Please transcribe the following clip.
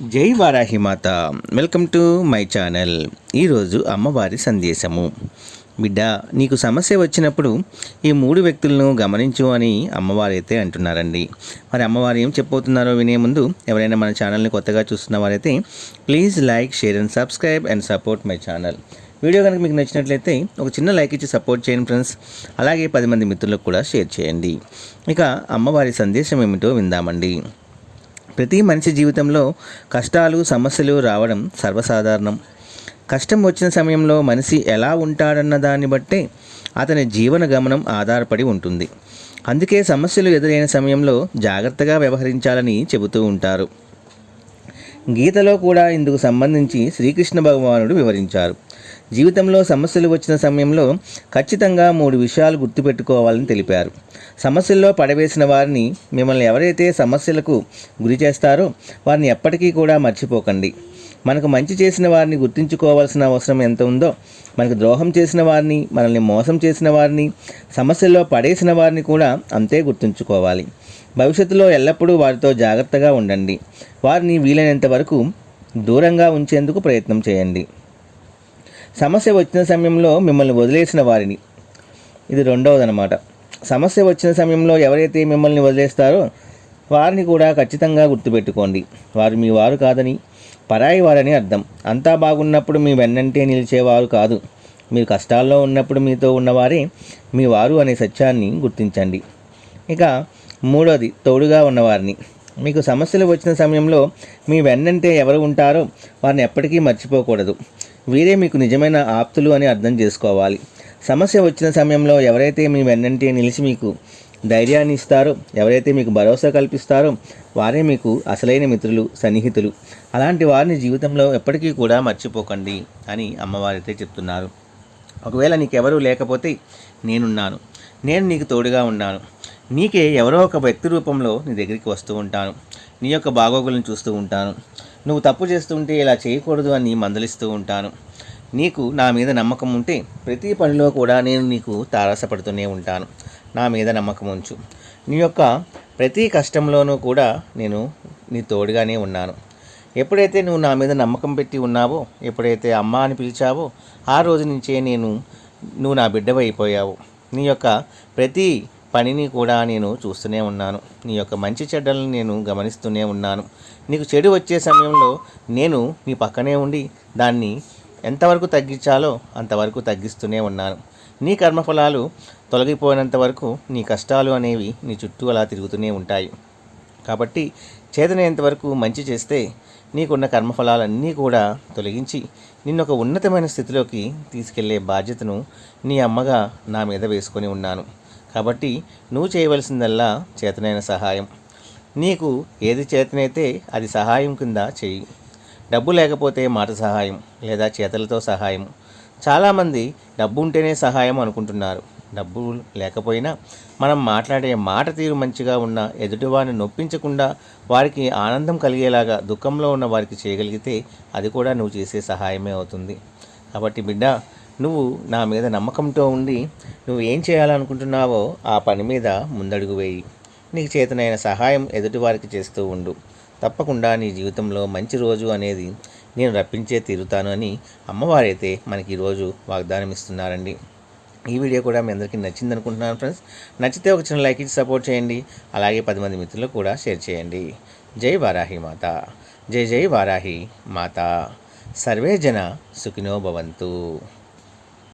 జై Varahimata welcome to my channel. ఈరోజు అమ్మవారి సందేశము. బిడ్డ నీకు సమస్య వచ్చినప్పుడు ఈ మూడు వ్యక్తులను గమనించు అని అమ్మవారు అయితే అంటున్నారండి. మరి అమ్మవారు ఏం చెప్పబోతున్నారో వినే ముందు ఎవరైనా మన ఛానల్ని కొత్తగా చూస్తున్న వారైతే please like share and subscribe and support my channel. Video కనుక మీకు నచ్చినట్లయితే ఒక చిన్న లైక్ ఇచ్చి సపోర్ట్ చేయండి ఫ్రెండ్స్. అలాగే పది మంది మిత్రులకు కూడా షేర్ చేయండి. ఇక అమ్మవారి సందేశం ఏమిటో విందామండి. ప్రతి మనిషి జీవితంలో కష్టాలు సమస్యలు రావడం సర్వసాధారణం. కష్టం వచ్చిన సమయంలో మనిషి ఎలా ఉంటాడన్న దాన్ని బట్టే అతని జీవన గమనం ఆధారపడి ఉంటుంది. అందుకే సమస్యలు ఎదురైన సమయంలో జాగ్రత్తగా వ్యవహరించాలని చెబుతూ ఉంటారు. గీతలో కూడా ఇందుకు సంబంధించి శ్రీకృష్ణ భగవానుడు వివరించారు. జీవితంలో సమస్యలు వచ్చిన సమయంలో ఖచ్చితంగా మూడు విషయాలు గుర్తుపెట్టుకోవాలని తెలిపారు. సమస్యల్లో పడవేసిన వారిని మిమ్మల్ని ఎవరైతే సమస్యలకు గురి చేస్తారో వారిని ఎప్పటికీ కూడా మర్చిపోకండి. మనకు మంచి చేసిన వారిని గుర్తుంచుకోవాల్సిన అవసరం ఎంత ఉందో మనకు ద్రోహం చేసిన వారిని మనల్ని మోసం చేసిన వారిని సమస్యల్లో పడేసిన వారిని కూడా అంతే గుర్తుంచుకోవాలి. భవిష్యత్తులో ఎల్లప్పుడూ వారితో జాగ్రత్తగా ఉండండి. వారిని వీలైనంత వరకు దూరంగా ఉంచేందుకు ప్రయత్నం చేయండి. సమస్య వచ్చిన సమయంలో మిమ్మల్ని వదిలేసిన వారిని. ఇది రెండవది అనమాట సమస్య వచ్చిన సమయంలో ఎవరైతే మిమ్మల్ని వదిలేస్తారో వారిని కూడా ఖచ్చితంగా గుర్తుపెట్టుకోండి. వారు మీ వారు కాదని పరాయి వారని అర్థం. అంతా బాగున్నప్పుడు మీ వెన్నంటే నిలిచేవారు కాదు. మీరు కష్టాల్లో ఉన్నప్పుడు మీతో ఉన్నవారే మీ వారు అనే సత్యాన్ని గుర్తించండి. ఇక మూడోది తోడుగా ఉన్నవారిని. మీకు సమస్యలు వచ్చిన సమయంలో మీ వెన్నంటే ఎవరు ఉంటారో వారిని ఎప్పటికీ మర్చిపోకూడదు. వీరే మీకు నిజమైన ఆప్తులు అని అర్థం చేసుకోవాలి. సమస్య వచ్చిన సమయంలో ఎవరైతే మీ వెన్నంటే నిలిచి మీకు ధైర్యాన్ని ఇస్తారో ఎవరైతే మీకు భరోసా కల్పిస్తారో వారే మీకు అసలైన మిత్రులు సన్నిహితులు. అలాంటి వారిని జీవితంలో ఎప్పటికీ కూడా మర్చిపోకండి అని అమ్మవారైతే చెప్తున్నారు. ఒకవేళ నీకెవరూ లేకపోతే నేనున్నాను. నేను నీకు తోడుగా ఉన్నాను. నీకే ఎవరో ఒక వ్యక్తి రూపంలో నీ దగ్గరికి వస్తూ ఉంటాను. నీ యొక్క బాగోగులను చూస్తూ ఉంటాను. నువ్వు తప్పు చేస్తుంటే ఇలా చేయకూడదు అని మందలిస్తూ ఉంటాను. నీకు నా మీద నమ్మకం ఉంటే ప్రతి పనిలో కూడా నేను నీకు తారసపడుతూనే ఉంటాను. నా మీద నమ్మకం ఉంచు. నీ యొక్క ప్రతి కష్టంలోనూ కూడా నేను నీ తోడుగానే ఉన్నాను. ఎప్పుడైతే నువ్వు నా మీద నమ్మకం పెట్టి ఉన్నావో ఎప్పుడైతే అమ్మ అని పిలిచావో ఆ రోజు నుంచే నేను నువ్వు నా బిడ్డవైపోయావు. నీ యొక్క ప్రతి పనిని కూడా నేను చూస్తూనే ఉన్నాను. నీ యొక్క మంచి చెడ్డలను నేను గమనిస్తూనే ఉన్నాను. నీకు చెడు వచ్చే సమయంలో నేను నీ పక్కనే ఉండి దాన్ని ఎంతవరకు తగ్గించాలో అంతవరకు తగ్గిస్తూనే ఉన్నాను. నీ కర్మఫలాలు తొలగిపోయినంత వరకు నీ కష్టాలు అనేవి నీ చుట్టూ అలా తిరుగుతూనే ఉంటాయి. కాబట్టి చేతనైనంత వరకు మంచి చేస్తే నీకున్న కర్మఫలాలన్నీ కూడా తొలగించి నిన్ను ఒక ఉన్నతమైన స్థితిలోకి తీసుకెళ్ళే బాధ్యతను నీ అమ్మగా నా మీద వేసుకొని ఉన్నాను. కాబట్టి నువ్వు చేయవలసిందల్లా చేతనైన సహాయం. నీకు ఏది చేతనైతే అది సహాయం కింద చెయ్యి డబ్బు లేకపోతే మాట సహాయం లేదా చేతలతో సహాయం. చాలామంది డబ్బు ఉంటేనే సహాయం అనుకుంటున్నారు. డబ్బు లేకపోయినా మనం మాట్లాడే మాట తీరు మంచిగా ఉన్న ఎదుటివారిని నొప్పించకుండా వారికి ఆనందం కలిగేలాగా దుఃఖంలో ఉన్న వారికి చేయగలిగితే అది కూడా నువ్వు చేసే సహాయమే అవుతుంది. కాబట్టి బిడ్డ నువ్వు నా మీద నమ్మకంతో ఉండి నువ్వు ఏం చేయాలనుకుంటున్నావో ఆ పని మీద ముందడుగు వేయి. నీకు చేతనైన సహాయం ఎదుటివారికి చేస్తూ ఉండు. తప్పకుండా నీ జీవితంలో మంచి రోజు అనేది నేను రప్పించే తీరుతాను అని అమ్మవారైతే మనకి ఈరోజు వాగ్దానం ఇస్తున్నారండి ఈ వీడియో కూడా మీ అందరికీ నచ్చింది అనుకుంటున్నాను ఫ్రెండ్స్. నచ్చితే ఒక చిన్న లైక్ ఇచ్చి సపోర్ట్ చేయండి. అలాగే పది మంది మిత్రులకు కూడా షేర్ చేయండి. జై వారాహి మాత. జై జై వారాహి మాత. సర్వే జన సుఖినో భవంతు.